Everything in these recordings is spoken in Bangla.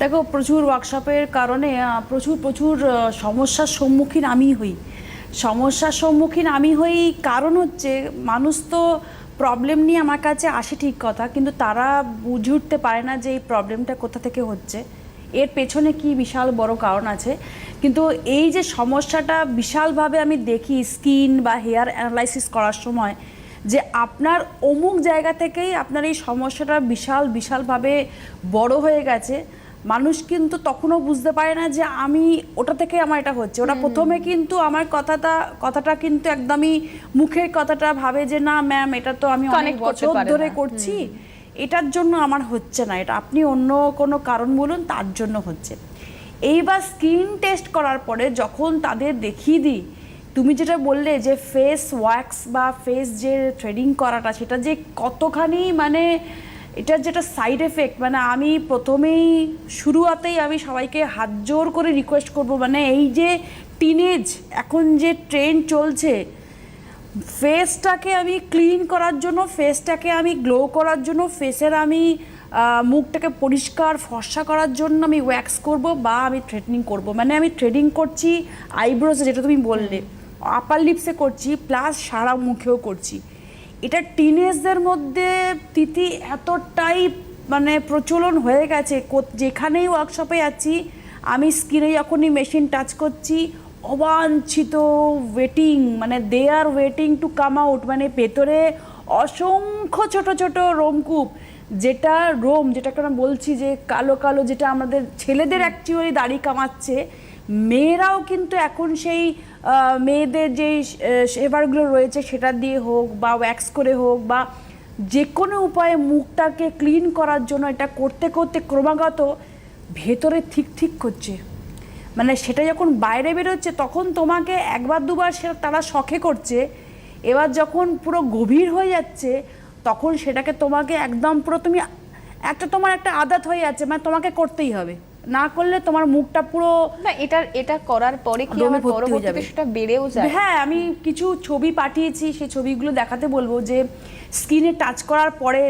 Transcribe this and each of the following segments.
দেখো, প্রচুর ওয়ার্কশপের কারণে প্রচুর প্রচুর সমস্যার সম্মুখীন আমি হই। সমস্যার সম্মুখীন আমি হই কারণ হচ্ছে, মানুষ তো প্রবলেম নিয়ে আমার কাছে আসে ঠিক কথা, কিন্তু তারা বুঝে উঠতে পারে না যে এই প্রবলেমটা কোথা থেকে হচ্ছে। এর পেছনে কি বিশাল বড় কারণ আছে। কিন্তু এই যে সমস্যাটা বিশালভাবে আমি দেখি স্কিন বা হেয়ার অ্যানালাইসিস করার সময়, যে আপনার অমুক জায়গা থেকেই আপনার এই সমস্যাটা বিশাল, বিশালভাবে বড় হয়ে গেছে। মানুষ কিন্তু তখনও বুঝতে পারে না যে আমি ওটা থেকে আমার এটা হচ্ছে। ওটা প্রথমে কিন্তু আমার কথাটা কথাটা কিন্তু একদমই মুখের কথাটা ভাবে যে না ম্যাম এটা তো আমি অনেক বছর ধরে করছি। এটার জন্য আমার হচ্ছে না। এটা আপনি অন্য কোনো কারণ বলুন তার জন্য হচ্ছে। এইবার স্কিন টেস্ট করার পরে যখন তাদের দেখিয়ে দিই তুমি যেটা বললে যে ফেস ওয়াক্স বা ফেস যে থ্রেডিং করাটা সেটা যে কতখানি মানে এটার যেটা সাইড এফেক্ট মানে আমি প্রথমেই শুরুয়াতেই আমি সবাইকে হাত জোর করে রিকোয়েস্ট করব মানে এই যে টিনেজ এখন যে ট্রেন্ড চলছে ফেসটাকে আমি ক্লিন করার জন্য ফেসটাকে আমি গ্লো করার জন্য ফেসের আমি মুখটাকে পরিষ্কার, ফর্সা করার জন্য আমি ওয়্যাক্স করব বা আমি থ্রেডনিং করব। মানে আমি থ্রেডিং করছি আইব্রোসে যেটা তুমি বললে আপার লিপসে করছি প্লাস সারা মুখেও করছি। এটা টিনেজদের মধ্যে তিথি এতটাই মানে প্রচলন হয়ে গেছে। কো- যেখানেই ওয়ার্কশপে যাচ্ছি আমি স্কিনে যখনই মেশিন টাচ করছি অবাঞ্ছিত ওয়েটিং মানে they are waiting to come out মানে ভেতরে অসংখ্য ছোট ছোট রোমকূপ যেটা রোম যেটাকে আমরা বলছি যে কালো কালো যেটা আমাদের ছেলেদের অ্যাকচুয়ালি দাড়ি কামাচ্ছে মেয়েরাও কিন্তু এখন সেই মেয়েদের যে সেবারগুলো রয়েছে সেটা দিয়ে হোক বা ওয়্যাক্স করে হোক বা যে কোনো উপায়ে মুখটাকে ক্লিন করার জন্য এটা করতে করতে ক্রমাগত ভেতরে ঠিক ঠিক করছে। মানে সেটা যখন বাইরে বেরোচ্ছে তখন তোমাকে একবার দুবার সে তারা শখে করছে, এবার যখন পুরো গভীর হয়ে যাচ্ছে তখন সেটাকে তোমাকে একদম পুরো তুমি, একটা তোমার একটা আদাত হয়ে যাচ্ছে মানে তোমাকে করতেই হবে। না করলে তোমার মুখটা পুরো না এটা এটা করার পরে কি আমার হয়ে পরবর্তীতে। সেটা বেড়েও যায় হ্যাঁ আমি কিছু ছবি পাঠিয়েছি সেই ছবিগুলো দেখাতে বলব যে স্কিনে টাচ করার পরে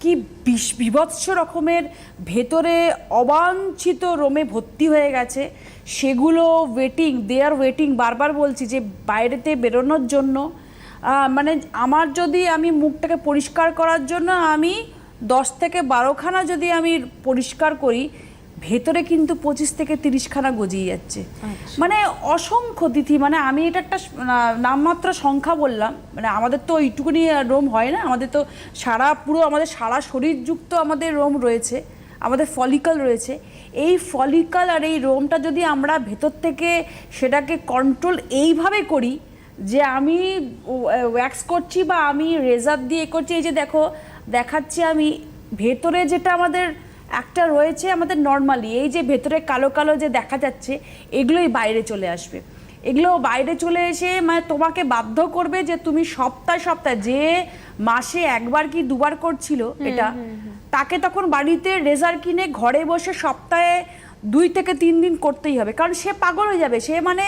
কি বিষ- বিভৎস রকমের ভেতরে অবাঞ্ছিত রোমে ভর্তি হয়ে গেছে সেগুলো ওয়েটিং দে আর ওয়েটিং বারবার বলছি যে বাইরেতে বেরোনোর জন্য মানে আমার যদি আমি মুখটাকে পরিষ্কার করার জন্য আমি দশ থেকে বারোখানা যদি আমি পরিষ্কার করি ভেতরে কিন্তু পঁচিশ থেকে তিরিশখানা গজিয়ে যাচ্ছে। মানে অসংখ্য তিথি মানে আমি এটা একটা নামমাত্র সংখ্যা বললাম মানে আমাদের তো এইটুকুনি রোম হয় না আমাদের তো সারা পুরো আমাদের সারা শরীরযুক্ত আমাদের রোম রয়েছে আমাদের ফলিকল রয়েছে। এই ফলিকল আর এই রোমটা যদি আমরা ভেতর থেকে সেটাকে কন্ট্রোল এইভাবে করি যে আমি ওয়্যাক্স করছি বা আমি রেজার দিয়ে এ করছি এই যে দেখো দেখাচ্ছি আমি ভেতরে যেটা আমাদের একটা রয়েছে আমাদের নর্মালি এই যে ভেতরে কালো কালো যে দেখা যাচ্ছে এগুলোই বাইরে চলে আসবে। এগুলো বাইরে চলে এসে মানে তোমাকে বাধ্য করবে যে তুমি সপ্তাহে সপ্তাহে যে মাসে একবার কি দুবার করছিল এটা তাকে তখন বাড়িতে রেজার কিনে ঘরে বসে সপ্তাহে দুই থেকে তিন দিন করতেই হবে। কারণ সে পাগল হয়ে যাবে সে মানে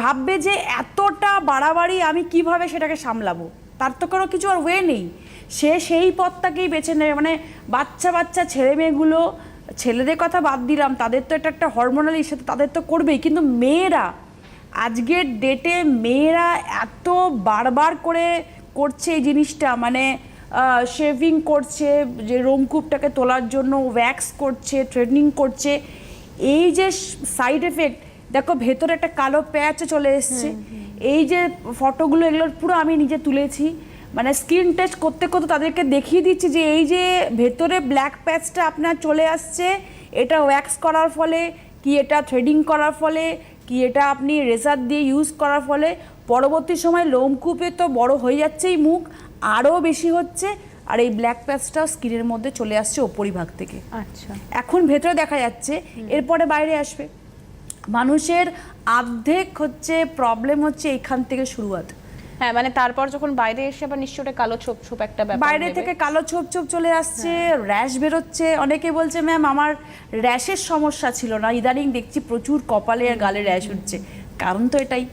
ভাববে যে এতটা বাড়াবাড়ি আমি কীভাবে সেটাকে সামলাবো? তার তো কোনো কিছু আর ওয়ে নেই। সে সেই পথটাকেই বেছে নেবে। মানে বাচ্চা বাচ্চা ছেলে মেয়েগুলো ছেলেদের কথা বাদ দিলাম তাদের তো এটা একটা হরমোনাল ইস্যু তাদের তো করবেই। কিন্তু মেয়েরা আজকের ডেটে মেয়েরা এত বারবার করে করছে এই জিনিসটা। মানে শেভিং করছে যে রোমকূপটাকে তোলার জন্য ওয়্যাক্স করছে ট্রেনিং করছে। এই যে সাইড এফেক্ট দেখো ভেতরে একটা কালো প্যাচ চলে এসছে। এই যে ফটোগুলো এগুলোর পুরো আমি নিজে তুলেছি। মানে স্ক্রিন টেস্ট করতে করতে তাদেরকে দেখিয়ে দিচ্ছি যে এই যে ভেতরে ব্ল্যাক প্যাচটা আপনার চলে আসছে এটা ওয়্যাক্স করার ফলে কি এটা থ্রেডিং করার ফলে কি এটা আপনি রেজার দিয়ে ইউজ করার ফলে পরবর্তী সময় লোমকূপে তো বড় হয়ে যাচ্ছেই মুখ আরও বেশি হচ্ছে আর এই ব্ল্যাক প্যাচটাও স্কিনের মধ্যে চলে আসছে ওপরিভাগ থেকে। আচ্ছা। এখন ভেতরে দেখা যাচ্ছে এরপরে বাইরে আসবে। মানুষের আর্ধেক হচ্ছে প্রবলেম হচ্ছে এখান থেকে শুরুয়াত। হ্যাঁ মানে তারপর যখন বাইরে এসে আবার নিশ্চয়ই কালো ছোপ ছোপ একটা ব্যাপার বাইরে থেকে কালো ছোপ ছোপ চলে আসছে র্যাশ বেরোচ্ছে। অনেকে বলছে ম্যাম আমার র্যাশের সমস্যা ছিল না। ইদানিং দেখছি প্রচুর কপালে আর গালে র্যাশ উঠছে। কারণ তো এটাই।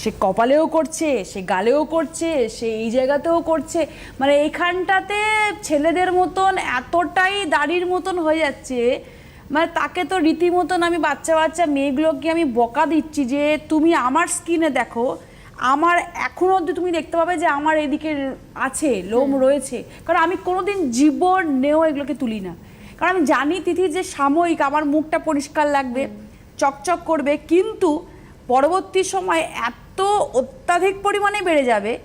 সে কপালেও করছে সে গালেও করছে সে এই জায়গাতেও করছে। মানে এইখানটাতে ছেলেদের মতন এতটাই দাড়ির মতন হয়ে যাচ্ছে। মানে তাকে তো রীতিমতন আমি বাচ্চা বাচ্চা মেয়েগুলোকে আমি বকা দিচ্ছি যে তুমি আমার স্কিনে দেখো আমার এখনও অবধি তুমি দেখতে পাবে যে আমার এদিকে আছে লোম রয়েছে। কারণ আমি কোনোদিন জীবন নেও এগুলোকে তুলি না। কারণ আমি জানি তিথি যে সাময়িক আমার মুখটা পরিষ্কার লাগবে চকচক করবে কিন্তু পরবর্তী সময় এত অত্যাধিক পরিমাণে বেড়ে যাবে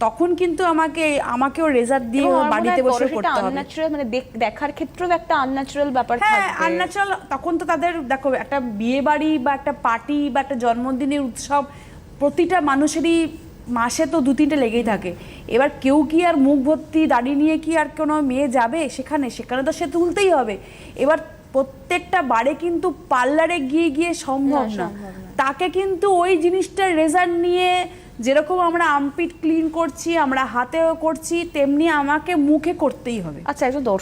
তখন কিন্তু আমাকে আমাকেও রেজাল্ট দিয়ে বাড়িতে বসে করতে হবে। unnatural, মানে দেখার ক্ষেত্রেও একটা আনন্যাচারাল ব্যাপার হ্যাঁ থাকবে। আনন্যাচারাল তখন তো তাদের দেখো একটা বিয়ে বাড়ি বা একটা পার্টি বা একটা জন্মদিনের উৎসব প্রতিটা মানুষেরই মাসে তো দু তিনটে লেগেই থাকে। এবার কেউ কি আর মুখ ভর্তি দাড়ি নিয়ে কি আর কোনো মেয়ে যাবে? সেখানে সেখানে তো সে তুলতেই হবে। এবার প্রত্যেকটা বারে কিন্তু পার্লারে গিয়ে গিয়ে সম্ভব না। তাকে কিন্তু ওই জিনিসটার রেজাল্ট নিয়ে যেরকম আমরা আমপিট ক্লিন করছি আমরা হাতেও করছি তেমনি আমাকে মুখে করতেই হবে। আচ্ছা একজন দর্শক